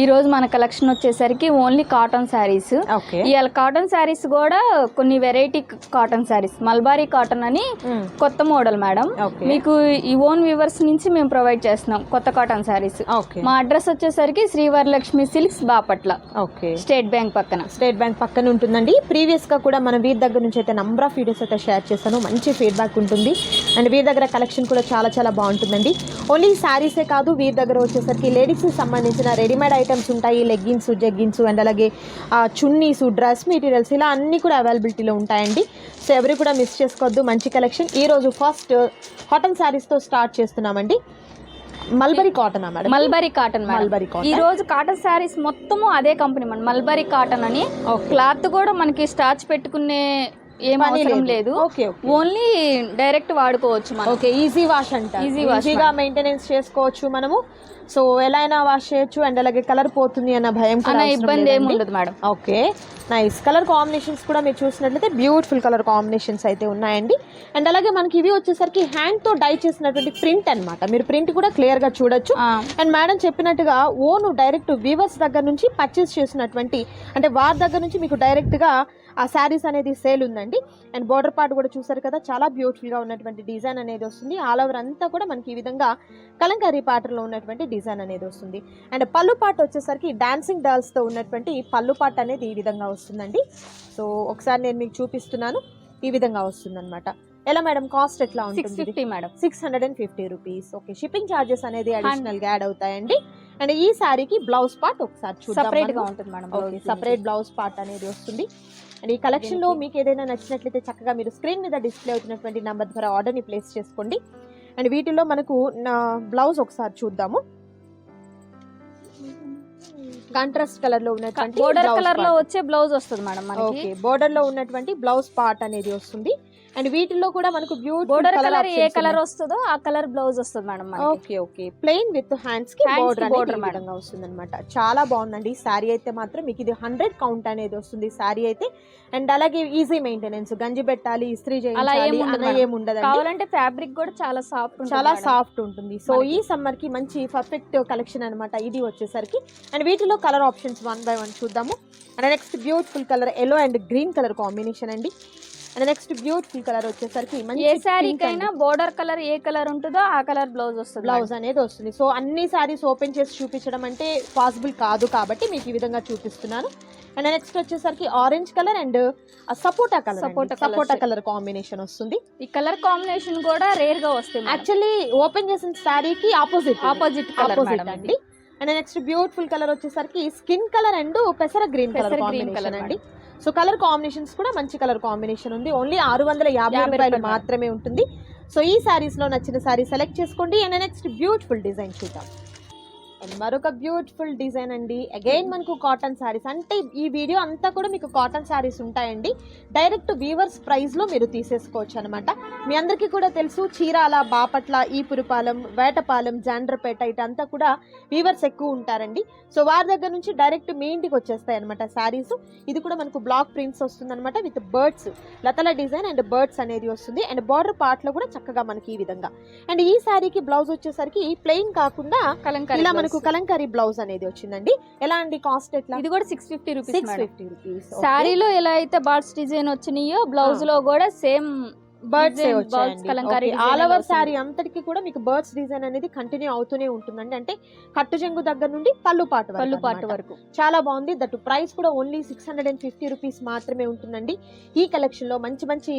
ఈరోజు మన కలెక్షన్ వచ్చేసరికి ఓన్లీ కాటన్ శారీస్ ఇవాళ కాటన్ శారీస్ కూడా కొన్ని variety cotton saris mulberry cotton అని కొత్త మోడల్ మేడం మీకు ఈ ఓన్ వ్యూవర్స్ నుంచి మేము ప్రొవైడ్ చేస్తున్నాం కొత్త కాటన్ శారీస్ మా అడ్రస్ వచ్చేసరికి Srivaralakshmi silks Bapatla. Okay. State bank పక్కన. స్టేట్ బ్యాంక్ పక్కన ఉంటుందండి. ప్రీవియస్గా కూడా మనం వీరి దగ్గర నుంచి అయితే నంబర్ ఆఫ్ వీడియోస్ అయితే షేర్ చేస్తాను. మంచి ఫీడ్బ్యాక్ ఉంటుంది. అండ్ వీరి దగ్గర కలెక్షన్ కూడా చాలా చాలా బాగుంటుందండి. ఓన్లీ శారీసే కాదు వీరి దగ్గర వచ్చేసరికి లేడీస్కి సంబంధించిన రెడీమేడ్ ఐటమ్స్ ఉంటాయి. లెగ్గిన్స్ జెగ్గిన్స్ అండ్ అలాగే చున్నీస్ డ్రెస్ మెటీరియల్స్ ఇలా అన్నీ కూడా అవైలబిలిటీలో ఉంటాయండి. సో ఎవరు కూడా మిస్ చేసుకోవద్దు. మంచి కలెక్షన్. ఈ రోజు ఫస్ట్ కాటన్ శారీస్తో స్టార్ట్ చేస్తున్నామండి. Mulberry cotton madam? Mulberry cotton mulberry cotton. ఈ రోజు కాటన్ శారీస్ మొత్తము అదే కంపెనీ మన మల్బరీ కాటన్ అని. క్లాత్ కూడా మనకి స్టార్చ్ పెట్టుకునే ఏం పని అవసరం లేదు. ఓకే ఓన్లీ డైరెక్ట్ వాడుకోవచ్చు మనం. ఓకే ఈజీ వాష్ అంట ఈజీగా మెయింటెనెన్స్ చేసుకోవచ్చు మనము. సో ఎలా అయినా వాష్ చేయొచ్చు అండ్ అలాగే కలర్ పోతుంది అన్న భయం ఇబ్బంది ఏమి. ఉండదు madam. Okay. Nice colour combinations కూడా మీరు చూసినట్లయితే బ్యూటిఫుల్ కలర్ కాంబినేషన్స్ అయితే ఉన్నాయండి. అండ్ అలాగే మనకి ఇవి వచ్చేసరికి హ్యాండ్తో డై చేసినటువంటి ప్రింట్ అన్నమాట. మీరు ప్రింట్ కూడా క్లియర్గా చూడొచ్చు. అండ్ మేడం చెప్పినట్టుగా ఓను డైరెక్ట్ వీవర్స్ దగ్గర నుంచి పర్చేస్ చేసినటువంటి అంటే వారి దగ్గర నుంచి మీకు డైరెక్ట్గా ఆ శారీస్ అనేది సేల్ ఉందండి. అండ్ బోర్డర్ పార్ట్ కూడా చూసారు కదా చాలా బ్యూటిఫుల్గా ఉన్నటువంటి డిజైన్ అనేది వస్తుంది. ఆల్ ఓవర్ అంతా కూడా మనకి ఈ విధంగా కలంకారీ పాటలో ఉన్నటువంటి డిజైన్ అనేది వస్తుంది. అండ్ పళ్ళు పాట వచ్చేసరికి డాన్సింగ్ డాల్స్తో ఉన్నటువంటి పళ్ళు పాట అనేది ఈ విధంగా వస్తుందండి. సో ఒకసారి నేను మీకు చూపిస్తున్నాను. ఈ విధంగా వస్తుందన్నమాట. ఎలా మేడం? కాస్ట్ ఎట్లా సిక్స్ ఉంటుంది fifty madam. Six hundred and fifty rupees okay shipping charges అనేది అడిషనల్గా యాడ్ అవుతాయండి. అండ్ ఈ సారీకి బ్లౌజ్ పార్ట్ ఒకసారి సపరేట్గా ఉంటుంది madam okay separate blouse part అనేది వస్తుంది. అండ్ ఈ కలెక్షన్లో మీకు ఏదైనా నచ్చినట్లయితే చక్కగా మీరు స్క్రీన్ మీద డిస్ప్లే అవుతున్నటువంటి నంబర్ ద్వారా ఆర్డర్ని ప్లేస్ చేసుకోండి. అండ్ వీటిలో మనకు బ్లౌజ్ ఒకసారి చూద్దాము. కాంట్రాస్ట్ కలర్లో ఉన్నటువంటి బోర్డర్ కలర్లో. వచ్చే బ్లౌజ్ వస్తుంది మేడం మనకి ఓకే బోర్డర్లో ఉన్నటువంటి బ్లౌజ్ పార్ట్ అనేది వస్తుంది అండ్ వీటిలో కూడా మనకు బోర్డర్ కలర్ ఏ కలర్ వస్తుందో ఆ కలర్ బ్లౌజ్ వస్తుంది madam okay okay plain with హ్యాండ్స్కి బోర్డర్ ఈ మేడం. వస్తుంది అనమాట చాలా బాగుందండి. శారీ అయితే మాత్రం మీకు ఇది హండ్రెడ్ కౌంట్ అనేది వస్తుంది. శారీ అయితే. అండ్ అలాగే ఈజీ మెయింటెనెన్స్ గంజి పెట్టాలి ఇస్త్రీ చేయాలి అలా మేడం. ఏం ఉండదండి. కావాలంటే ఫ్యాబ్రిక్ కూడా చాలా సాఫ్ట్ చాలా సాఫ్ట్ ఉంటుంది. సో. ఈ సమ్మర్కి మంచి పర్ఫెక్ట్ కలెక్షన్ అన్నమాట. ఇది వచ్చేసరికి. అండ్ వీటిలో colour options one by one చూద్దాము. And next beautiful colour yellow and green colour combination అండి. అండ్ నెక్స్ట్ బ్యూటిఫుల్ కలర్ వచ్చేసరికి ఏ శారీకైనా బోర్డర్ కలర్ ఏ కలర్ ఉంటుందో ఆ కలర్ బ్లౌజ్ వస్తుంది బ్లౌజ్ అనేది వస్తుంది. సో అన్ని సారీస్ ఓపెన్ చేసి చూపించడం అంటే పాసిబుల్ కాదు కాబట్టి మీకు ఈ విధంగా చూపిస్తున్నాను. అండ్ నెక్స్ట్ వచ్చేసరికి orange colour and. Sapota colour sapota set. Colour combination వస్తుంది. ఈ కలర్ కాంబినేషన్ కూడా రేర్గా వస్తుంది యాక్చువల్లీ ఓపెన్ చేసిన సారీకి ఆపోజిట్ ఆపోజిట్ కలర్ ఆపోజిట్ అండి. అండ్ నెక్స్ట్ బ్యూటిఫుల్ కలర్ వచ్చేసరికి స్కిన్ కలర్ అండ్ పెసర గ్రీన్ కలర్ కాంబినేషన్ colour అండి. సో కలర్ కాంబినేషన్స్ కూడా మంచి కలర్ కాంబినేషన్ ఉంది. ఓన్లీ ఆరు వందల యాభై రూపాయలు. మాత్రమే ఉంటుంది. సో ఈ సారీస్లో నచ్చిన సారీ సెలెక్ట్ చేసుకోండి. అండ్ నెక్స్ట్ బ్యూటిఫుల్ డిజైన్ చూద్దాం. అండ్ మరొక బ్యూటిఫుల్ డిజైన్ అండి. అగైన్ మనకు కాటన్ శారీస్ అంటే ఈ వీడియో అంతా కూడా మీకు కాటన్ శారీస్ ఉంటాయండి. డైరెక్ట్ వీవర్స్ ప్రైస్లో మీరు తీసేసుకోవచ్చు అనమాట మీ అందరికీ కూడా తెలుసు చీరాల బాపట్ల ఈపురుపాలెం వేటపాలెం జాండ్రపేట ఇటంతా కూడా వీవర్స్ ఎక్కువ ఉంటారండి. సో వారి దగ్గర నుంచి డైరెక్ట్ మీ ఇంటికి వచ్చేస్తాయి అనమాట శారీస్ ఇది కూడా మనకు బ్లాక్ ప్రింట్స్ వస్తుంది అనమాట విత్ బర్డ్స్ లతల డిజైన్ అండ్ బర్డ్స్ అనేది వస్తుంది. అండ్ బార్డర్ పార్ట్లో కూడా చక్కగా మనకి ఈ విధంగా. అండ్ ఈ శారీకి బ్లౌజ్ వచ్చేసరికి ప్లెయిన్ కాకుండా కలంకారీ ఇలా blouse. మనకు కలంకారీ బ్లౌజ్ అనేది వచ్చిందండి. ఎలా అండి కాస్ట్ ఎట్లా? ఇది కూడా six fifty rupees six fifty rupees శారీలో ఎలా అయితే బర్డ్స్ డిజైన్ వచ్చినాయో బ్లౌజ్లో కూడా same birds kalamkari all over. Sari అంతటికి కూడా మీకు బర్డ్స్ డిజైన్ అనేది కంటిన్యూ అవుతూనే ఉంటుందండి. అంటే కట్టు చెంగు దగ్గర నుండి పళ్ళు పాటు వరకు పళ్ళు పాటు. వరకు. చాలా బాగుంది. దట్ ప్రైస్ కూడా only six hundred and fifty rupees మాత్రమే ఉంటుందండి. ఈ కలెక్షన్లో మంచి మంచి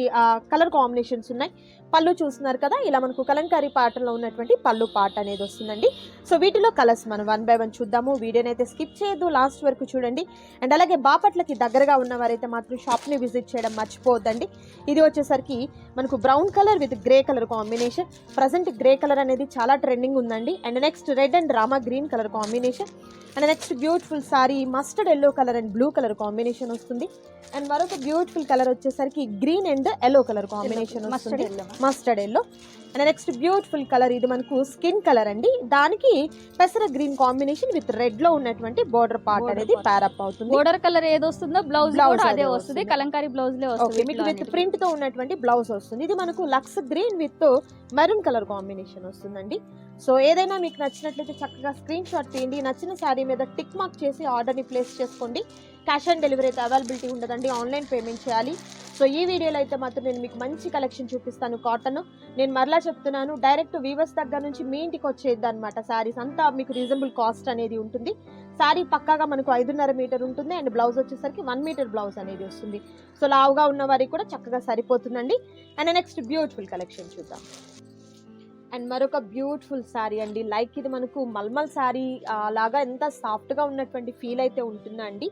కలర్ కాంబినేషన్స్ ఉన్నాయి. పళ్ళు చూస్తున్నారు కదా ఇలా మనకు కలంకారీ పాటలో ఉన్నటువంటి పళ్ళు పాట అనేది వస్తుందండి. సో వీటిలో కలర్స్ మనం వన్ బై వన్ చూద్దాము. వీడియోని అయితే స్కిప్ చేయొద్దు. లాస్ట్ వరకు చూడండి. అండ్ అలాగే బాపట్లకి దగ్గరగా ఉన్నవారైతే మాత్రం షాప్ని విజిట్ చేయడం మర్చిపోవద్దండి. ఇది వచ్చేసరికి మనకు brown colour with grey colour combination. Present grey colour అనేది చాలా ట్రెండింగ్ ఉందండి. And next red and rama green colour combination and next beautiful sari mustard yellow colour and blue colour combination వస్తుంది. అండ్ మరొక బ్యూటిఫుల్ కలర్ వచ్చేసరికి green and yellow colour combination mustard వస్తుంది. Yellow mustard yellow and next beautiful colour ఇది మనకు skin colour అండి. దానికి పెసర green combination with రెడ్లో ఉన్నటువంటి బోర్డర్ పార్ట్ అనేది. ప్యారప్ అవుతుంది. బోర్డర్ కలర్ ఏది వస్తుందో బ్లౌజ్ కూడా అదే వస్తుంది. కలంకారీ బ్లౌజ్ ఓకే వస్తుంది మీకు విత్. ప్రింట్తో ఉన్నటువంటి బ్లౌజ్ వస్తుంది. ఇది మనకు lux green with maroon colour combination వస్తుందండి. సో ఏదైనా మీకు నచ్చినట్లయితే చక్కగా స్క్రీన్ షాట్ తీయండి. నచ్చిన శారీ మీద టిక్ మార్క్ చేసి ఆర్డర్ని ప్లేస్ చేసుకోండి. క్యాష్ ఆన్ డెలివరీ అయితే అవైలబిలిటీ ఉండదండి. ఆన్లైన్ పేమెంట్ చేయాలి. సో ఈ వీడియోలో అయితే మాత్రం నేను మీకు మంచి కలెక్షన్ చూపిస్తాను కాటన్ నేను మరలా చెప్తున్నాను డైరెక్ట్ వీవర్స్ దగ్గర నుంచి మీ ఇంటికి వచ్చేది అనమాట శారీస్ అంతా మీకు రీజనబుల్ కాస్ట్ అనేది ఉంటుంది. శారీ పక్కాగా మనకు ఐదున్నర మీటర్ ఉంటుంది అండ్ బ్లౌజ్ వచ్చేసరికి వన్ మీటర్ బ్లౌజ్ అనేది వస్తుంది. సో లావుగా ఉన్న వారికి కూడా చక్కగా సరిపోతుందండి. అండ్ నెక్స్ట్ బ్యూటిఫుల్ కలెక్షన్ చూద్దాం. అండ్ మరొక బ్యూటిఫుల్ శారీ అండి. లైక్ ఇది మనకు మల్మల్ శారీ లాగా ఎంత సాఫ్ట్గా ఉన్నటువంటి ఫీల్ అయితే ఉంటుందండి.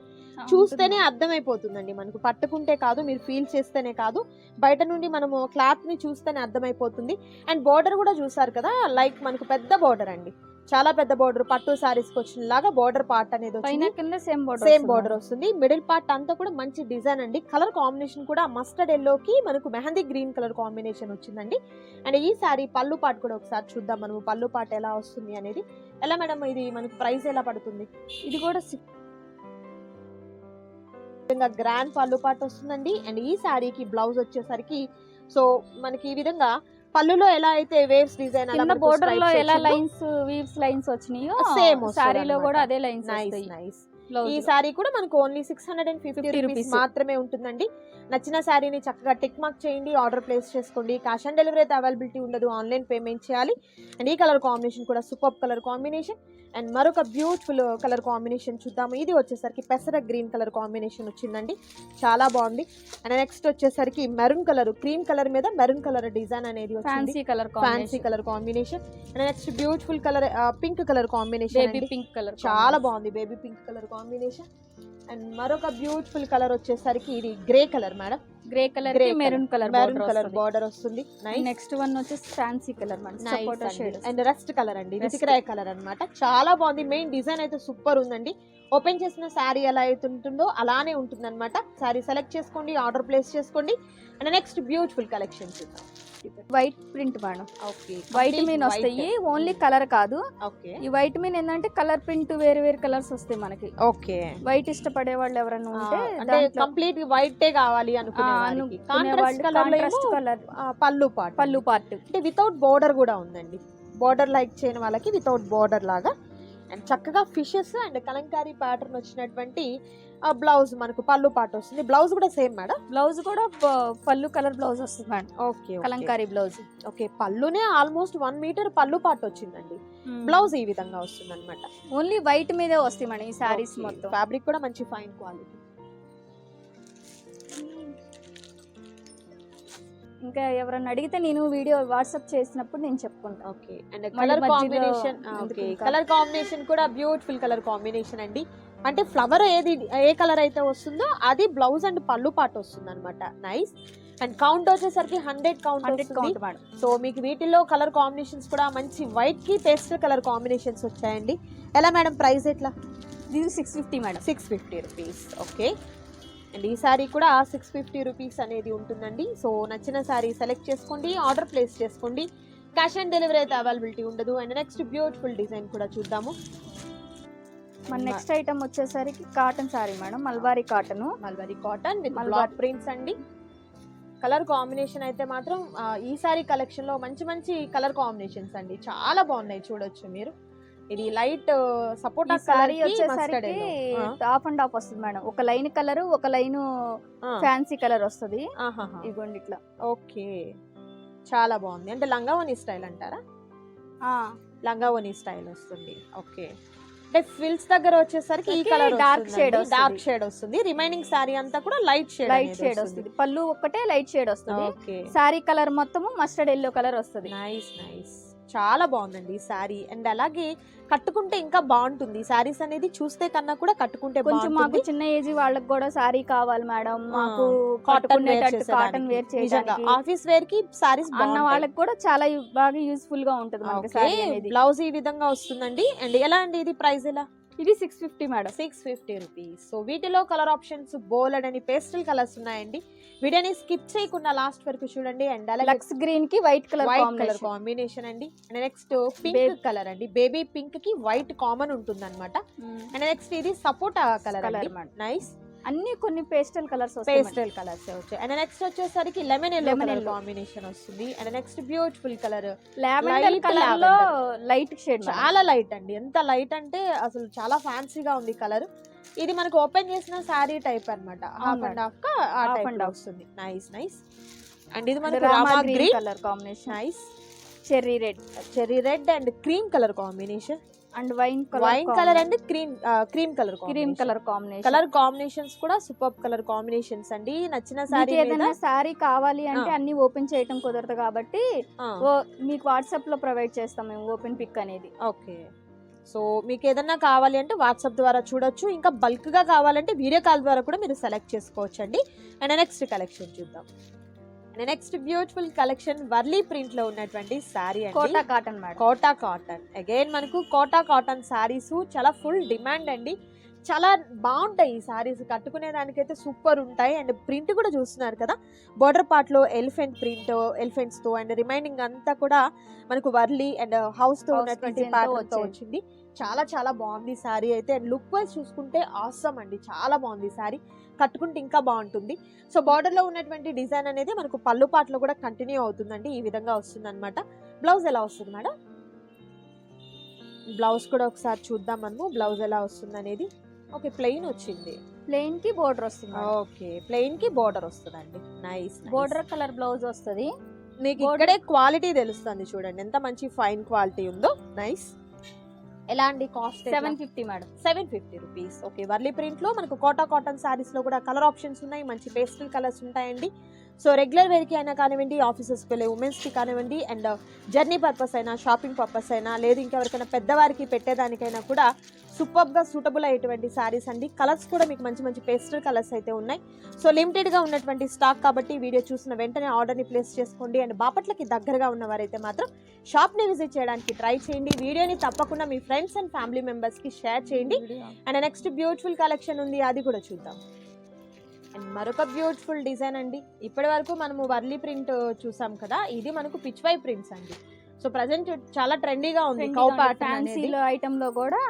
చూస్తేనే అర్థమైపోతుందండి మనకు. పట్టుకుంటే కాదు మీరు ఫీల్ చేస్తేనే కాదు బయట నుండి మనము క్లాత్ని చూస్తేనే అర్థమైపోతుంది. అండ్ బోర్డర్ కూడా చూసారు కదా లైక్ మనకు పెద్ద బోర్డర్ అండి. చాలా పెద్ద బోర్డర్ పట్టు సారీస్కి వచ్చిన లాగా బోర్డర్ పార్ట్ అనేది పైన కింద సేమ్ బోర్డర్ సేమ్ బోర్డర్ వస్తుంది. మిడిల్ పార్ట్ అంతా కూడా మంచి డిజైన్ అండి. కలర్ కాంబినేషన్ కూడా మస్టర్డ్ ఎల్లోకి మనకు మెహందీ గ్రీన్ కలర్ కాంబినేషన్ వచ్చిందండి. అండ్ ఈ సారీ పళ్ళు పాట్ కూడా ఒకసారి చూద్దాం మనము. పళ్ళు పాట్ ఎలా వస్తుంది అనేది. ఎలా మేడం ఇది మనకు ప్రైస్ ఎలా పడుతుంది? ఇది కూడా విధంగా గ్రాండ్ పళ్ళు పాట్ వస్తుందండి. అండ్ ఈ శారీకి బ్లౌజ్ వచ్చేసరికి సో మనకి ఈ విధంగా పళ్ళులో ఎలా అయితే వేవ్స్ డిజైన్ కింద బోర్డర్లో ఎలా లైన్స్ వీవ్స్ లైన్స్ వచ్చినాయో శారీలో అన్నమాట. కూడా అదే లైన్స్ నైస్ వస్తాయి నైస్ Blouse ఈ. సారీ కూడా మనకు only six hundred and fifty 50 rupees. మాత్రమే ఉంటుందండి నచ్చిన శారీని చక్కగా టిక్ మార్క్ చేయండి ఆర్డర్ ప్లేస్ చేసుకోండి క్యాష్ ఆన్ డెలివరీ అయితే అవైలబిలిటీ ఉండదు ఆన్లైన్ పేమెంట్ చేయాలి అండ్ ఈ కలర్ కాంబినేషన్ కూడా సూపర్ కలర్ కాంబినేషన్ అండ్ మరొక బ్యూటిఫుల్ కలర్ కాంబినేషన్ చూద్దాము. ఇది వచ్చేసరికి పెసర గ్రీన్ కలర్ కాంబినేషన్ వచ్చిందండి. చాలా బాగుంది. అండ్ నెక్స్ట్ వచ్చేసరికి మెరూన్ కలర్ క్రీమ్ కలర్ మీద మెరూన్ కలర్ డిజైన్ అనేది వచ్చింది. Fancy colour fancy colour combination. And next beautiful colour pink colour combination baby pink colour చాలా బాగుంది baby pink colour combination. And మరొక బ్యూటిఫుల్ కలర్ వచ్చేసరికి ఇది grey colour madam grey colour maroon colour maroon colour border వస్తుంది. Next one వచ్చేసి fancy colour sapota shade and. Rest colour అండి. రిచికరాయ్ colour అన్నమాట. చాలా బాగుంది. మెయిన్ డిజైన్ అయితే సూపర్ ఉందండి. ఓపెన్ చేసిన శారీ ఎలా అయితే ఉంటుందో అలానే ఉంటుంది అనమాట శారీ సెలెక్ట్ చేసుకోండి ఆర్డర్ ప్లేస్ చేసుకోండి. అండ్ నెక్స్ట్ బ్యూటిఫుల్ కలెక్షన్ చూద్దాం. White print madam okay white mean వస్తాయి. ఓన్లీ కలర్ కాదు. ఈ వైట్ మీన్ ఏంటంటే కలర్ ప్రింట్ వేరే వేరే కలర్స్ వస్తాయి మనకి. ఓకే వైట్ ఇష్టపడే వాళ్ళు ఎవరైనా ఉంటే కంప్లీట్ వైట్ కావాలి. అనుకునే కాంట్రాస్ట్ కలర్ పళ్ళు పాటు. పళ్ళు పార్ట్ అంటే వితౌట్ బోర్డర్ కూడా ఉందండి. బోర్డర్ లైక్ చేయని వాళ్ళకి వితౌట్ బోర్డర్ లాగా. అండ్ చక్కగా ఫిషెస్ అండ్ కలంకారీ ప్యాటర్న్ వచ్చినటువంటి బ్లౌజ్ మనకు పళ్ళు పాట వస్తుంది. బ్లౌజ్ కూడా సేమ్ మేడం బ్లౌజ్ కూడా పళ్ళు కలర్ బ్లౌజ్ వస్తుంది madam okay kalamkari blouse okay పళ్ళునే almost one metre పళ్ళు పాట వచ్చిందండి. బ్లౌజ్ ఈ విధంగా వస్తుంది అనమాట ఓన్లీ వైట్ మీదే వస్తాయి మేడం ఈ శారీస్ మొత్తం. ఫ్యాబ్రిక్ కూడా మంచి ఫైన్ క్వాలిటీ ఇంకా ఎవరన్నా అడిగితే నేను వీడియో వాట్సాప్ చేసినప్పుడు నేను చెప్పుకుంటా. Okay. And colour combination okay? Colour combination కూడా బ్యూటిఫుల్ కలర్ కాంబినేషన్ అండి. అంటే ఫ్లవర్ ఏది ఏ కలర్ అయితే వస్తుందో అది బ్లౌజ్ అండ్ పళ్ళు పాట వస్తుంది అనమాట నైస్. అండ్ కౌంట్ వచ్చేసరికి hundred count hundred count madam. So మీకు వీటిలో కలర్ కాంబినేషన్స్ కూడా మంచి వైట్కి పేస్టల్ కలర్ కాంబినేషన్స్ వచ్చాయండి. ఎలా మేడం ప్రైస్ ఎట్లా? ఇది six fifty madam. Six fifty rupees. Okay. And ఈ సారీ కూడా సిక్స్ ఫిఫ్టీ రూపీస్ అనేది ఉంటుందండి. సో నచ్చిన సారీ సెలెక్ట్ చేసుకోండి ఆర్డర్ ప్లేస్ చేసుకోండి. క్యాష్ ఆన్ డెలివరీ అయితే అవైలబిలిటీ ఉండదు. అండ్ నెక్స్ట్ బ్యూటిఫుల్ డిజైన్ కూడా చూద్దాము. మన నెక్స్ట్ ఐటమ్ వచ్చేసరికి cotton sari madam mulberry cotton mulberry cotton with mulberry. Prints అండి. కలర్ కాంబినేషన్ అయితే మాత్రం ఈ సారీ కలెక్షన్లో మంచి మంచి కలర్ కాంబినేషన్స్ అండి. చాలా బాగున్నాయి చూడొచ్చు మీరు. ఇది లైట్ శారీ కలర్ వచ్చేసరికి హాఫ్ అండ్ హాఫ్ వస్తుంది మేడం. ఒక లైన్ కలర్ ఒక లైన్ ఫ్యాన్సీ కలర్ వస్తుంది. ఇదిగోండి ఇట్లా. ఓకే. చాలా బాగుంది. అంటే లంగావోని స్టైల్ అంటారా? లంగావోని స్టైల్ వస్తుంది. ఓకే. అంటే ఫిల్స్ దగ్గర వచ్చేసరికి ఈ కలర్ shade వస్తుంది. డార్క్ షేడ్ వస్తుంది. రిమైనింగ్ సారీ అంతా కూడా లైట్ షేడ్ లైట్ షేడ్ వస్తుంది. పళ్ళు ఒక్కటే లైట్ షేడ్ వస్తుంది. శారీ కలర్ మొత్తము మస్టర్డ్ ఎల్లో కలర్ వస్తుంది. నైస్ నైస్ చాలా బాగుందండి ఈ శారీ. అండ్ అలాగే కట్టుకుంటే ఇంకా బాగుంటుంది. శారీస్ అనేది చూస్తే కన్నా కూడా కట్టుకుంటే కొంచెం మాకు చిన్న ఏజ్ వాళ్ళకి కూడా శారీ కావాలి మేడం. మాకు కాటన్ కాటన్ వేర్ చేయడానికి. ఆఫీస్ వేర్కి శారీస్ అన్న వాళ్ళకి కూడా చాలా బాగా యూస్ఫుల్గా ఉంటది మనకి బ్లౌజ్ ఈ విధంగా వస్తుందండి. అండ్ ఎలా అండి ఇది ప్రైస్ ఎలా? ఇది six fifty madam. Six fifty rupees so వీటిలో కలర్ ఆప్షన్స్ బోలెడ్ అని పేస్టల్ కలర్స్ ఉన్నాయండి. వీడియోని స్కిప్ చేయకుండా లాస్ట్ వరకు చూడండి. అండ్ లక్స్ గ్రీన్కి white colour white colour combination అండి. అండ్ నెక్స్ట్ పింక్ కలర్ అండి. బేబీ పింక్కి వైట్ కామన్ ఉంటుంది అనమాట అండ్ నెక్స్ట్ ఇది సపోటా కలర్ అండి. Madam nice. అన్ని కొన్ని పేస్టల్ కలర్స్ వస్తాయి. పేస్టల్ కలర్స్ వచ్చాయి. అండ్ నెక్స్ట్ వచ్చేసరికి lemon yellow Lemon colour yellow. Combination వస్తుంది. And next beautiful colour lavender కలర్లో లైట్ షేడ్ చాలా లైట్ అండి. ఎంత లైట్ అంటే అసలు చాలా ఫ్యాన్సీగా ఉంది కలర్ ఇది మనకు ఓపెన్ చేసిన శారీ టైప్ అన్నమాట. హాఫ్ అండ్ హాఫ్లో half. వస్తుంది. నైస్ నైస్ అండ్ ఇది మనకు rama green colour combination nice cherry red cherry red and cream colour combination and wine wine colour and cream cream colour cream colour combination colour combinations కూడా super colour combinations అండి. నచ్చిన శారీ ఏదైనా శారీ కావాలి అంటే. అన్ని open చేయటం కుదరదు కాబట్టి మీకు వాట్సాప్లో ప్రొవైడ్ చేస్తాం మేము ఓపెన్ పిక్ అనేది. ఓకే. సో మీకు ఏదన్నా కావాలి అంటే వాట్సాప్ ద్వారా చూడొచ్చు. ఇంకా బల్క్గా కావాలంటే వీడియో కాల్ ద్వారా కూడా మీరు సెలెక్ట్ చేసుకోవచ్చు అండి అండ్ నెక్స్ట్ కలెక్షన్ చూద్దాం. నెక్స్ట్ బ్యూటిఫుల్ కలెక్షన్ వర్లీ ప్రింట్లో ఉన్నటువంటి sari Kota cotton Kota cotton again మనకు కోటా కాటన్ శారీస్ చాలా ఫుల్ డిమాండ్ అండి. చాలా బాగుంటాయి ఈ శారీస్ కట్టుకునే దానికైతే సూపర్ ఉంటాయి. అండ్ ప్రింట్ కూడా చూస్తున్నారు కదా. బోర్డర్ పార్ట్లో ఎలిఫెంట్ ప్రింట్ ఎలిఫెంట్స్తో అండ్ రిమైనింగ్ అంతా కూడా మనకు వర్లీ అండ్ హౌస్తో House ఉన్నటువంటి design తో ప్యాటర్న్తో వచ్చింది. చాలా చాలా బాగుంది శారీ అయితే. అండ్ లుక్ వైజ్ చూసుకుంటే ఆసమ్ అండి. చాలా బాగుంది శారీ. కట్టుకుంటే ఇంకా బాగుంటుంది. సో బార్డర్లో ఉన్నటువంటి డిజైన్ అనేది మనకు పళ్ళు పాటలో కూడా కంటిన్యూ అవుతుందండి. ఈ విధంగా వస్తుంది అనమాట బ్లౌజ్ ఎలా వస్తుంది మేడం? బ్లౌజ్ కూడా ఒకసారి చూద్దాం మనము. బ్లౌజ్ ఎలా వస్తుంది అనేది. ఓకే ప్లెయిన్ వచ్చింది. ప్లెయిన్కి బోర్డర్ వస్తుంది ఓకే ప్లెయిన్కి బోర్డర్ వస్తుందండి. నైస్ బోర్డర్ కలర్ బ్లౌజ్ వస్తుంది. మీకు ఇక్కడే క్వాలిటీ తెలుస్తుంది చూడండి. ఎంత మంచి ఫైన్ క్వాలిటీ ఉందో. నైస్. ఎలా అండి cost seven fifty madam. Seven fifty rupees. Okay Warli ప్రింట్లో మనకు కోటా కాటన్ సారీస్లో కూడా కలర్ ఆప్షన్స్ ఉన్నాయి మంచి పేస్టల్ కలర్స్ ఉంటాయండి. సో రెగ్యులర్ వేర్కి అయినా కానివ్వండి ఆఫీసెస్కి వెళ్ళే ఉమెన్స్కి కానివ్వండి అండ్ జర్నీ పర్పస్ అయినా షాపింగ్ పర్పస్ అయినా లేదు ఇంకెవరికైనా పెద్దవారికి పెట్టేదానికైనా కూడా సూపర్గా సూటబుల్ అయ్యేటువంటి సారీస్ అండి. కలర్స్ కూడా మీకు మంచి మంచి పేస్టల్ కలర్స్ అయితే ఉన్నాయి. సో లిమిటెడ్గా ఉన్నటువంటి స్టాక్ కాబట్టి వీడియో చూసిన వెంటనే ఆర్డర్ని ప్లేస్ చేసుకోండి. అండ్ బాపట్లకి దగ్గరగా ఉన్నవారైతే మాత్రం షాప్ని విజిట్ చేయడానికి ట్రై చేయండి. వీడియోని తప్పకుండా మీ ఫ్రెండ్స్ అండ్ ఫ్యామిలీ మెంబర్స్కి షేర్ చేయండి. అండ్ నెక్స్ట్ బ్యూటిఫుల్ కలెక్షన్ ఉంది అది కూడా చూద్దాం. అండ్ మరొక బ్యూటిఫుల్ డిజైన్ అండి. ఇప్పటి వరకు మనము వర్లీ ప్రింట్ చూసాం కదా ఇది మనకు పిచ్ వై ప్రింట్స్ అండి. సో ప్రజెంట్ చాలా ట్రెండీగా ఉంది కౌ ప్యాటర్న్ ఐటమ్లో కూడా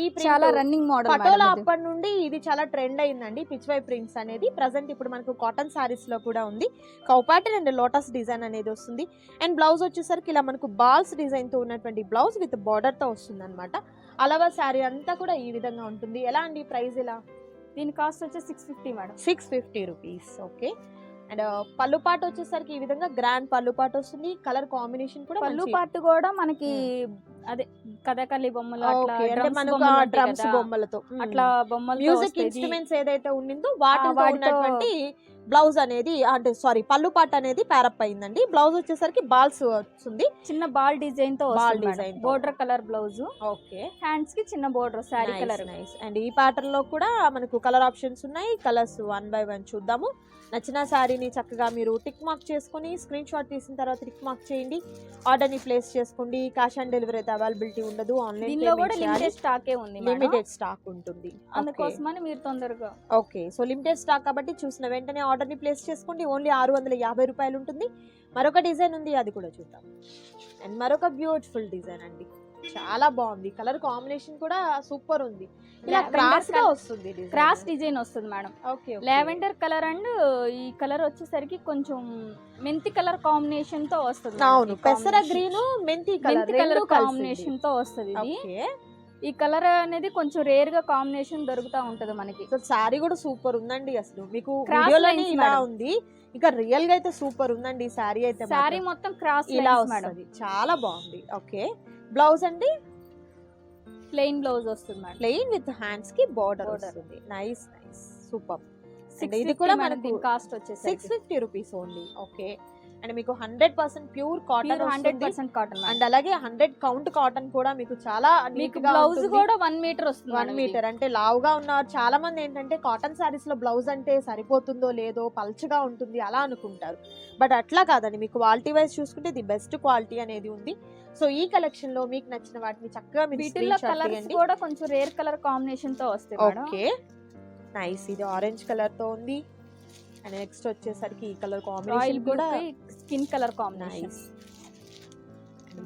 ఈ చాలా రన్నింగ్ పటోలా మోడల్ అప్పటి నుండి ఇది చాలా ట్రెండ్ అయిందండి పిచ్ వై ప్రింట్స్ అనేది. ప్రజెంట్ ఇప్పుడు మనకు కాటన్ సారీస్లో కూడా ఉంది. Cow pattern and lotus design అనేది వస్తుంది. అండ్ బ్లౌజ్ వచ్చేసరికి ఇలా మనకు బాల్స్ డిజైన్తో ఉన్నటువంటి బ్లౌజ్ విత్ బార్డర్తో వస్తుంది అనమాట అలవా శారీ అంతా కూడా ఈ విధంగా ఉంటుంది. ఎలా అండి ప్రైస్ ఎలా దీని కాస్ట్ వచ్చి six fifty madam. Six fifty rupees okay and పళ్ళు పాట వచ్చేసరికి ఈ విధంగా గ్రాండ్ పళ్ళు పాట వస్తుంది. కలర్ కాంబినేషన్ కూడా పళ్ళు పాటు కూడా మనకి అదే కథకళి బొమ్మలు అంటే మనకు డ్రమ్స్ బొమ్మలతో. అట్లా బొమ్మలు మ్యూజిక్ ఇన్స్ట్రుమెంట్స్ ఏదైతే ఉండిందో వాటితో- ఉన్నటువంటి బ్లౌజ్ అనేది అంటే సారీ పళ్ళు పాట అనేది ప్యారప్ అయిందండి. బ్లౌజ్ వచ్చేసరికి బాల్స్ వస్తుంది. చిన్న బాల్ డిజైన్తో design తో. Border colour blouse. ఓకే. హ్యాండ్స్కి చిన్న border sari colour nice and ఈ ప్యాటర్న్లో కూడా మనకు కలర్ ఆప్షన్స్ ఉన్నాయి. కలర్స్ వన్ బై వన్ చూద్దాము. నచ్చిన శారీని చక్కగా మీరు టిక్ మార్క్ చేసుకొని స్క్రీన్ షాట్ తీసిన తర్వాత టిక్ మార్క్ చేయండి. ఆర్డర్ని ప్లేస్ చేసుకోండి. క్యాష్ ఆన్ డెలివరీ అయితే అవైలబిలిటీ ఉండదు. ఆన్లైన్ లిమిటెడ్ స్టాకే ఉంది. లిమిటెడ్ స్టాక్ ఉంటుంది. అందుకోసమని మీరు తొందరగా ఓకే సో లిమిటెడ్ స్టాక్ కాబట్టి చూసిన వెంటనే ఆర్డర్ ని ప్లేస్ చేసుకోండి. ఓన్లీ ఆరు వందల యాభై రూపాయలు ఉంటుంది. మరొక డిజైన్ ఉంది అది కూడా చూద్దాం. అండ్ మరొక బ్యూటిఫుల్ డిజైన్ అండి. చాలా బాగుంది. కలర్ కాంబినేషన్ కూడా సూపర్ ఉంది. ఇలా క్రాస్గా వస్తుంది. క్రాస్ డిజైన్ వస్తుంది madam. Okay. Lavender colour and ఈ కలర్ వచ్చేసరికి కొంచెం మెంతి కలర్ కాంబినేషన్తో వస్తుంది. అవును పెసర. గ్రీన్ మెంతి కలర్ కాంబినేషన్తో వస్తుంది ఇది. ఈ కలర్ అనేది కొంచెం రేర్గా కాంబినేషన్ దొరుకుతా ఉంటది మనకి. సారీ కూడా సూపర్ ఉందండి అసలు. మీకు ఇలా. ఉంది. ఇక రియల్గా అయితే సూపర్ ఉందండి ఈ సారీ అయితే మాత్రం. మొత్తం క్రాస్ ఇలా వస్తుంది. చాలా బాగుంది. ఓకే బ్లౌజ్ అండి? ప్లెయిన్ బ్లౌజ్ వస్తుంది మేడం ప్లెయిన్ విత్ హ్యాండ్స్కి బార్డర్. వస్తుంది. నైస్ నైస్ సూపర్ ఇది కూడా మనకు కాస్ట్ వచ్చేసి six fifty rupees only okay and మీకు hundred percent pure cotton hundred percent cotton and అలాగే హండ్రెడ్ కౌంట్ కాటన్ కూడా మీకు చాలా మీకు బ్లౌజ్ కూడా వన్ మీటర్ వస్తుంది వన్. మీటర్ అంటే లావుగా ఉన్నారు. చాలా మంది ఏంటంటే కాటన్ సారీస్లో బ్లౌజ్ అంటే సరిపోతుందో లేదో పల్చగా ఉంటుంది అలా అనుకుంటారు. బట్ అట్లా కాదండి. మీకు క్వాలిటీ వైజ్ చూసుకుంటే ది బెస్ట్ క్వాలిటీ అనేది ఉంది. సో ఈ కలెక్షన్లో మీకు నచ్చిన వాటిని చక్కగా వీటిల్లో కలర్స్. కూడా కొంచెం రేర్ కలర్ కాంబినేషన్తో వస్తాయి ఓకే నైస్ ఇది ఆరెంజ్ కలర్తో ఉంది. అండ్ నెక్స్ట్ వచ్చేసరికి ఈ కలర్ కాంబినేషన్ కూడా స్కిన్ కలర్ కాంబినేషన్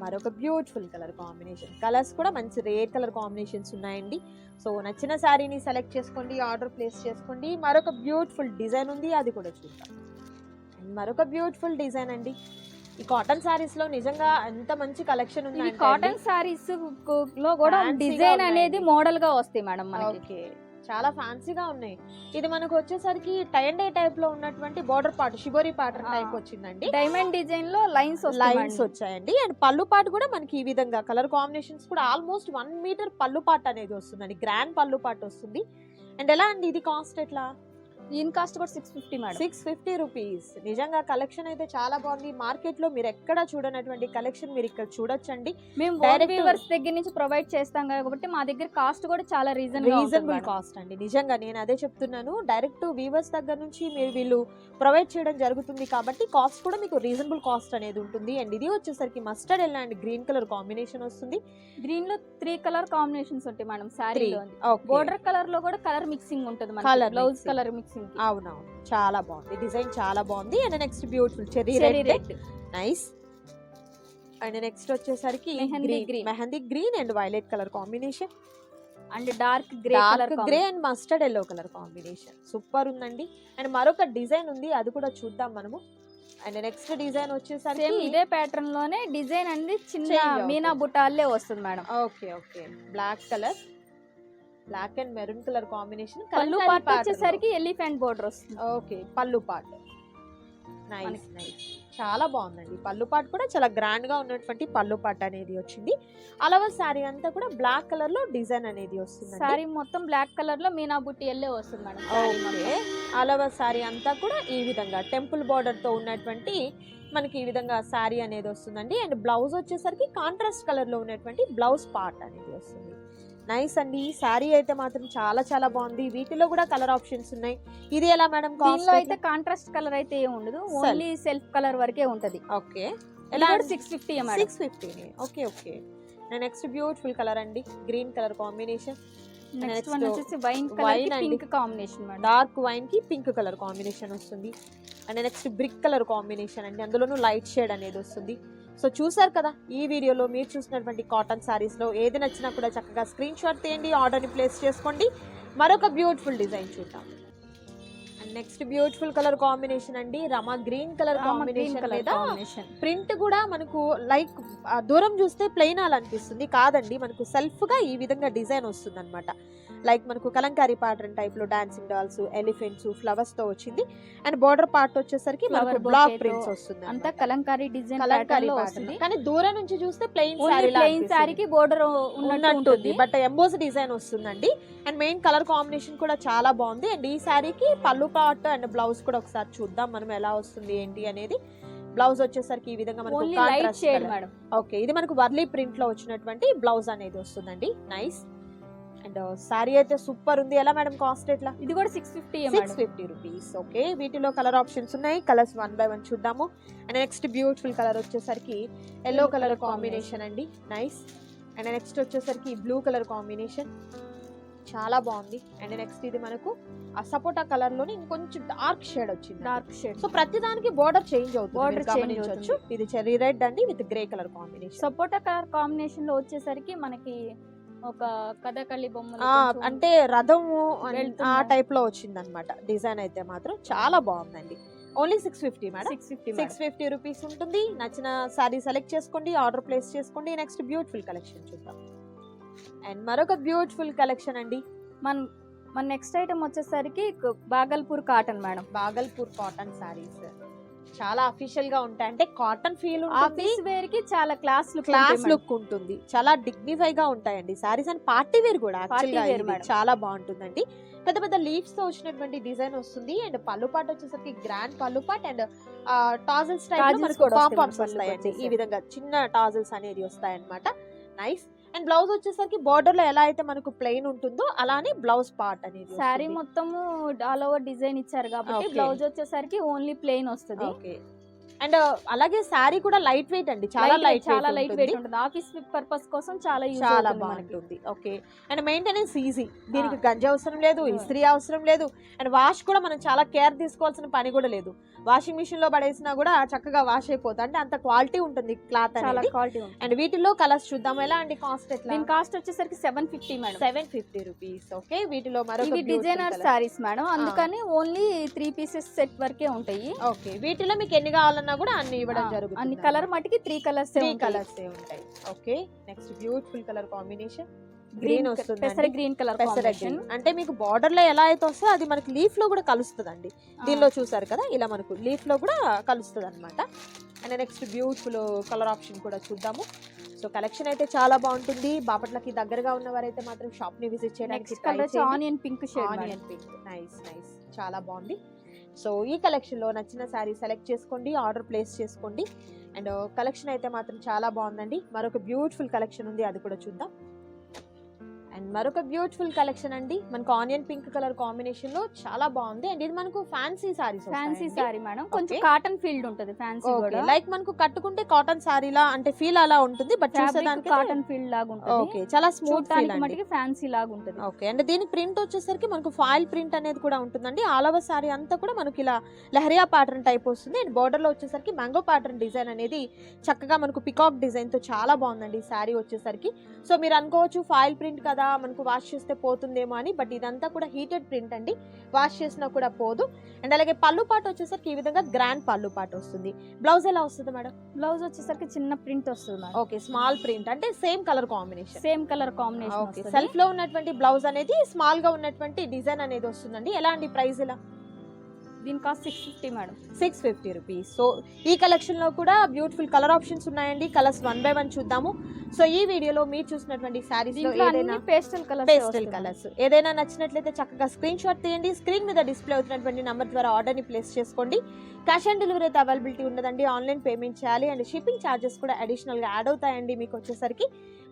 మరొక బ్యూటిఫుల్ కలర్ కాంబినేషన్ కలర్స్ కూడా మంచి రేర్ కలర్ కాంబినేషన్స్ ఉన్నాయండి. సో నచ్చిన శారీని సెలెక్ట్ చేసుకోండి ఆర్డర్ ప్లేస్ చేసుకోండి. మరొక బ్యూటిఫుల్ డిజైన్ ఉంది అది కూడా చూద్దాం. అండ్ మరొక బ్యూటిఫుల్ డిజైన్ అండి. ఈ కాటన్ శారీస్లో నిజంగా ఎంత మంచి కలెక్షన్ ఉంది కాటన్ సారీస్లో కూడా డిజైన్ అనేది. మోడల్గా వస్తాయి మేడం మనకి. చాలా ఫ్యాన్సీగా ఉన్నాయి. ఇది మనకు వచ్చేసరికి టై అండ్ టైప్లో ఉన్నటువంటి border part shibori pattern. Type వచ్చిందండి. డైమండ్ డిజైన్లో లైన్స్ లైన్స్ వచ్చాయండి. అండ్ పళ్ళు పాటు కూడా మనకి ఈ విధంగా కలర్ కాంబినేషన్స్ కూడా ఆల్మోస్ట్ వన్ మీటర్ పళ్ళు పాటు అనేది వస్తుందండి. గ్రాండ్ పళ్ళు పాటు వస్తుంది. అండ్ ఎలా అండి ఇది కాస్ట్ ఎట్లా? దీని కాస్ట్ కూడా six fifty madam. Six fifty rupees నిజంగా కలెక్షన్ అయితే చాలా బాగుంది. మార్కెట్లో మీరు ఎక్కడ చూడనటువంటి కలెక్షన్ మీరు ఇక్కడ చూడొచ్చండి. మేము వీవర్స్ దగ్గర నుంచి ప్రొవైడ్ చేస్తాం కాబట్టి మా దగ్గర కాస్ట్ కూడా చాలా రీజన్ రీజనబుల్ కాస్ట్ అండి. నిజంగా నేను అదే చెప్తున్నాను. డైరెక్ట్ వీవర్స్ దగ్గర నుంచి మీరు వీళ్ళు ప్రొవైడ్ చేయడం జరుగుతుంది కాబట్టి కాస్ట్ కూడా మీకు రీజనబుల్ కాస్ట్ అనేది ఉంటుంది. అండ్ ఇది వచ్చేసరికి mustard yellow and green colour combination వస్తుంది. గ్రీన్లో త్రీ కలర్ కాంబినేషన్స్ ఉంటాయి మేడం Okay. బోర్డర్ కలర్లో కూడా కలర్ మిక్సింగ్ ఉంటుంది Colour బ్లౌజ్. కలర్ మిక్సింగ్ అవునవును. చాలా బాగుంది. డిజైన్ చాలా బాగుంది. And next beautiful cherry red. Nice. And next వచ్చేసరికి mehndi green. And violet colour combination. And dark grey dark grey and mustard yellow colour combination. Super ఉందండి. And మరొక design ఉంది. అది కూడా చూద్దాం మనము. అండ్ నెక్స్ట్ డిజైన్ వచ్చేసరికి ఇదే ప్యాటర్న్లోనే డిజైన్ అనేది చిన్న. మీనా బుట్టాలే వస్తుంది madam. Okay okay. Black colour. Black and maroon colour combination పళ్ళు పార్ట్ వచ్చేసరికి ఎలిఫెంట్ బోర్డర్ వస్తుంది. ఓకే పళ్ళు పాట్. నైస్ నైస్ చాలా బాగుందండి. పళ్ళు పాట్ కూడా చాలా గ్రాండ్గా ఉన్నటువంటి పళ్ళు పాట్ అనేది వచ్చింది. అలవ శారీ అంతా కూడా బ్లాక్ కలర్లో డిజైన్ అనేది వస్తుంది సారీ మొత్తం బ్లాక్ కలర్లో మీనా బుట్టి ఎల్లే వస్తుంది మేడం ఓకే మొత్తం. అలవ శారీ అంతా కూడా ఈ విధంగా టెంపుల్ బార్డర్తో ఉన్నటువంటి మనకి ఈ విధంగా శారీ అనేది వస్తుందండి. అండ్ బ్లౌజ్ వచ్చేసరికి కాంట్రాస్ట్ కలర్లో ఉన్నటువంటి బ్లౌజ్ పార్ట్ అనేది వస్తుంది. నైస్ అండి. శారీ అయితే మాత్రం చాలా చాలా బాగుంది. వీటిలో కూడా కలర్ ఆప్షన్స్ ఉన్నాయి. ఇది ఎలా మేడం దీనిలో అయితే? కాంట్రాస్ట్ కలర్ అయితే ఏం ఉండదు. ఓన్లీ సెల్ఫ్ కలర్ వరకే ఉంటది. ఓకే ఎలా six fifty six fifty okay okay next beautiful colour అండి. Green colour combination next one next వచ్చేసి wine colour. Pink combination dark వైన్కి pink colour combination వస్తుంది. And next brick colour combination అండి. అందులోనూ light shade అనేది వస్తుంది. So చూసారు కదా ఈ వీడియోలో మీరు చూసినటువంటి కాటన్ సారీస్లో ఏది నచ్చినా కూడా చక్కగా స్క్రీన్ షాట్ తీయండి ఆర్డర్ని ప్లేస్ చేసుకోండి. మరొక బ్యూటిఫుల్ డిజైన్ చూద్దాం. And next beautiful colour combination అండి రమా green colour combination combination print కూడా మనకు లైక్ దూరం చూస్తే ప్లెయిన్ అనిపిస్తుంది. కాదండి మనకు సెల్ఫ్గా ఈ విధంగా డిజైన్ వస్తుంది అనమాట లైక్ మనకు కలంకారీ ప్యాటర్న్ టైప్లో డాన్సింగ్ డాల్స్ ఎలిఫెంట్స్ ఫ్లవర్స్తో వచ్చింది. అండ్ బార్డర్ పార్ట్ వచ్చేసరికి మనకు బ్లాక్ ప్రింట్స్ వస్తుంది అంతా. కలంకారీ డిజైన్ కలంకారీ. వస్తుంది. కానీ దూరం నుంచి చూస్తే ప్లెయిన్ ఓన్లీ ప్లెయిన్ శారీకి బోర్డర్ ఉన్నట్టుంది. బట్ ఎంబోస్ డిజైన్ వస్తుందండి. అండ్ మెయిన్ కలర్ కాంబినేషన్ కూడా చాలా బాగుంది. అండ్ ఈ శారీకి పళ్ళు పార్ట్ అండ్ బ్లౌజ్ కూడా ఒకసారి చూద్దాం మనం ఎలా వస్తుంది ఏంటి అనేది. బ్లౌజ్ వచ్చేసరికి ఈ విధంగా మనకు ఓకే ఇది మనకు వర్లీ ప్రింట్లో వచ్చినటువంటి బ్లౌజ్ అనేది వస్తుందండి. నైస్ అండ్ శారీ అయితే సూపర్ ఉంది. ఎలా మేడం కాస్ట్ ఎట్లా? ఇది కూడా six fifty six fifty rupees okay వీటిలో కలర్ ఆప్షన్స్ ఉన్నాయి. కలర్స్ వన్ బై వన్ చూద్దాము. అండ్ నెక్స్ట్ బ్యూటిఫుల్ కలర్ వచ్చేసరికి ఎల్లో కలర్ కాంబినేషన్ అండి. నైస్ అండ్ నెక్స్ట్ వచ్చేసరికి బ్లూ కలర్ కాంబినేషన్ చాలా బాగుంది. అండ్ నెక్స్ట్ ఇది మనకు ఆ సపోటా కలర్లోని ఇంకొంచెం డార్క్ షేడ్ వచ్చింది. డార్క్ షేడ్ సో ప్రతి దానికి బోర్డర్ చేంజ్ అవుతుంది change గమనించవచ్చు. ఇది చెరీ రెడ్ అండి విత్ గ్రే కలర్ కాంబినేషన్ సపోటా కలర్ కాంబినేషన్లో వచ్చేసరికి మనకి ఒక కథకళి కొంచెం అంటే రథము. ఆ టైప్లో వచ్చింది అనమాట డిజైన్ అయితే మాత్రం చాలా బాగుందండి. Only six fifty madam six fifty six fifty rupees ఉంటుంది. నచ్చిన శారీ సెలెక్ట్ చేసుకోండి ఆర్డర్ ప్లేస్ చేసుకోండి. నెక్స్ట్ బ్యూటిఫుల్ కలెక్షన్ చూద్దాం. అండ్ మరొక బ్యూటిఫుల్ కలెక్షన్ అండి. మన మన నెక్స్ట్ ఐటమ్ వచ్చేసరికి Bhagalpur cotton madam Bhagalpur cotton saris చాలా అఫీషియల్గా ఉంటాయి. అంటే కాటన్ ఫీల్ ఆఫీస్ వేర్కి చాలా క్లాస్ లుక్ క్లాస్ లుక్ ఉంటుంది. చాలా డిగ్నిఫై గా ఉంటాయండి. సారీస్ అండ్ పార్టీ వేర్ కూడా. చాలా బాగుంటుందండి. పెద్ద పెద్ద లీవ్స్తో వచ్చినటువంటి డిజైన్ వస్తుంది. అండ్ పళ్ళు పాట వచ్చేసరికి గ్రాండ్ పళ్ళు పాట్ అండ్ టాజల్స్ టైప్ వస్తాయండి. ఈ. విధంగా చిన్న టాజల్స్ అనేది వస్తాయి అనమాట నైస్ అండ్ బ్లౌజ్ వచ్చేసరికి బార్డర్లో ఎలా అయితే మనకు ప్లెయిన్ ఉంటుందో అలానే బ్లౌజ్ పార్ట్ అనేది శారీ మొత్తము ఆల్ ఓవర్ డిజైన్ ఇచ్చారు కాబట్టి. బ్లౌజ్ వచ్చేసరికి ఓన్లీ ప్లెయిన్ వస్తుంది. అండ్ అలాగే శారీ కూడా లైట్ వెయిట్ అండి. చాలా లైట్ చాలా లైట్ వెయిట్ ఉంటుంది. ఆఫీస్ పర్పస్ కోసం చాలా చాలా బాగుంటుంది. ఓకే. And maintenance easy. దీనికి. గంజి అవసరం లేదు. ఇస్త్రీ అవసరం లేదు. అండ్ వాష్ కూడా మనం చాలా కేర్ తీసుకోవాల్సిన పని కూడా లేదు. వాషింగ్ మిషన్లో పడేసినా కూడా చక్కగా వాష్ అయిపోతుంది. అంటే అంత క్వాలిటీ ఉంటుంది క్లాత్ చాలా అనేది. క్వాలిటీ అండ్ వీటిలో కలర్స్ చూద్దాం. ఎలా అండి కాస్ట్ ఎట్లా? దీని కాస్ట్ వచ్చేసరికి seven fifty madam. Seven fifty rupees. Okay. వీటిలో మరొక ఇవి డిజైనర్ సారీస్ మేడం. అందుకని ఓన్లీ త్రీ పీసెస్ సెట్ వరకే ఉంటాయి. ఓకే. వీటిలో మీకు ఎన్ని కావాలన్నా కూడా అన్ని ఇవ్వడం జరుగుతుంది అన్ని కలర్ మటుకి త్రీ కలర్స్ త్రీ కలర్స్ ఉంటాయి. Okay next beautiful colour combination green వస్తుంది పెసర గ్రీన్ కలర్ పెసర. అంటే మీకు బార్డర్లో ఎలా అయితే వస్తుందో అది మనకి లీఫ్లో కూడా కలుస్తుందండి. దీనిలో చూసారు కదా ఇలా మనకు లీఫ్లో కూడా కలుస్తుంది అనమాట and next beautiful colour option కూడా చూద్దాము. సో కలెక్షన్ అయితే చాలా బాగుంటుంది. బాపట్లకి దగ్గరగా ఉన్న వారైతే మాత్రం షాప్ని విజిట్ చేయడానికి onion pink onion pink nice nice చాలా బాగుంది. సో ఈ కలెక్షన్లో నచ్చిన శారీ సెలెక్ట్ చేసుకోండి ఆర్డర్ ప్లేస్ చేసుకోండి. అండ్ కలెక్షన్ అయితే మాత్రం చాలా బాగుందండి. మరొక బ్యూటిఫుల్ కలెక్షన్ ఉంది అది కూడా చూద్దాం. అండ్ మరొక బ్యూటిఫుల్ కలెక్షన్ అండి. మనకు ఆనియన్ పింక్ కలర్ కాంబినేషన్లో చాలా బాగుంది. అండ్ ఇది మనకు fancy saris fancy sari madam. కొంచెం. కాటన్ ఫీల్డ్ ఉంటుంది ఫ్యాన్సీ కూడా లైక్ మనకు కట్టుకుంటే కాటన్ సారీలా అంటే ఫీల్ అలా ఉంటుంది బట్ చూసేదానికి కాటన్ ఫీల్డ్ లాగా ఉంటుంది. ఓకే. చాలా స్మూత్ మటుకి ఫ్యాన్సీ లాగా ఉంటుంది. ఓకే. అండ్ దీని ప్రింట్ వచ్చేసరికి మనకు ఫాయిల్ ప్రింట్ అనేది కూడా ఉంటుందండి. ఆల్ ఓవర్ సారీ అంతా కూడా మనకి ఇలా లహరియా ప్యాటర్న్ టైప్ వస్తుంది. అండ్ border లో వచ్చేసరికి మ్యాంగో ప్యాటర్న్ డిజైన్ అనేది చక్కగా మనకు పికాక్ డిజైన్తో చాలా బాగుందండి ఈ సారీ వచ్చేసరికి. సో మీరు అనుకోవచ్చు ఫాయిల్ ప్రింట్ కదా మనకు వాష్ చేస్తే పోతుందేమో అని బట్ ఇదంతా కూడా హీటెడ్ ప్రింట్ అండి. వాష్ చేసినా కూడా పోదు. అండ్ అలాగే పళ్ళు పాట వచ్చేసరికి ఈ విధంగా గ్రాండ్ పళ్ళు పాట వస్తుంది. బ్లౌజ్ ఎలా వస్తుంది మేడం? బ్లౌజ్ వచ్చేసరికి చిన్న ప్రింట్ వస్తుంది ఓకే స్మాల్ ప్రింట్ అంటే same colour combination same colour combination సెల్ఫ్లో ఉన్నటువంటి బ్లౌజ్ అనేది స్మాల్గా ఉన్నటువంటి డిజైన్ అనేది వస్తుందండి. ఎలా అండి ప్రైస్ ఇలా దీని cost six fifty madam six fifty rupees so ఈ కలెక్షన్లో కూడా బ్యూటిఫుల్ కలర్ ఆప్షన్స్ ఉన్నాయండి. కలర్స్ వన్ బై వన్ చూద్దాము. సో ఈ వీడియోలో మీరు చూసినటువంటి శారీస్ ఏదైనా పేస్టల్ కలర్స్ పేస్టల్ కలర్స్ ఏదైనా నచ్చినట్లయితే చక్కగా స్క్రీన్ షాట్ తీయండి. స్క్రీన్ మీద డిస్ప్లే అవుతున్నటువంటి నంబర్ ద్వారా ఆర్డర్ని ప్లేస్ చేసుకోండి. క్యాష్ ఆన్ డెలివరీ అయితే అవైలబిలిటీ ఉండదండి. ఆన్లైన్ పేమెంట్ చేయాలి. అండ్ షిప్పింగ్ ఛార్జెస్ కూడా అడిషనల్గా యాడ్ అవుతాయండి మీకు వచ్చేసరికి.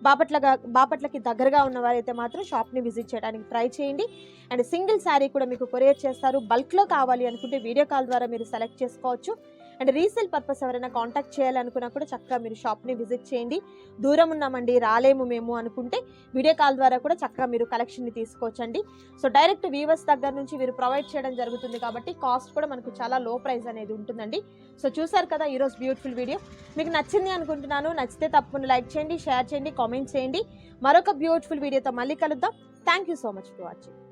బాపట్లగా బాపట్లకి దగ్గరగా ఉన్న వారైతే మాత్రం షాప్ని విజిట్ చేయడానికి ట్రై చేయండి. అండ్ సింగిల్ శారీ కూడా మీకు కొరియర్ చేస్తారు. బల్క్లో కావాలి అనుకుంటే వీడియో కాల్ ద్వారా మీరు సెలెక్ట్ చేసుకోవచ్చు. అండ్ రీసేల్ పర్పస్ ఎవరైనా కాంటాక్ట్ చేయాలనుకున్నా కూడా చక్కగా మీరు షాప్ని విజిట్ చేయండి. దూరం ఉన్నామండి రాలేము మేము అనుకుంటే వీడియో కాల్ ద్వారా కూడా చక్కగా మీరు కలెక్షన్ని తీసుకోవచ్చండి. సో డైరెక్ట్ వీవర్స్ దగ్గర నుంచి మీరు ప్రొవైడ్ చేయడం జరుగుతుంది కాబట్టి కాస్ట్ కూడా మనకు చాలా లో ప్రైస్ అనేది ఉంటుందండి. సో చూసారు కదా ఈరోజు బ్యూటిఫుల్ వీడియో. మీకు నచ్చింది అనుకుంటున్నాను నచ్చితే తప్పకుండా లైక్ చేయండి షేర్ చేయండి కామెంట్ చేయండి. మరొక బ్యూటిఫుల్ వీడియోతో మళ్ళీ కలుద్దాం. Thank you so much for watching.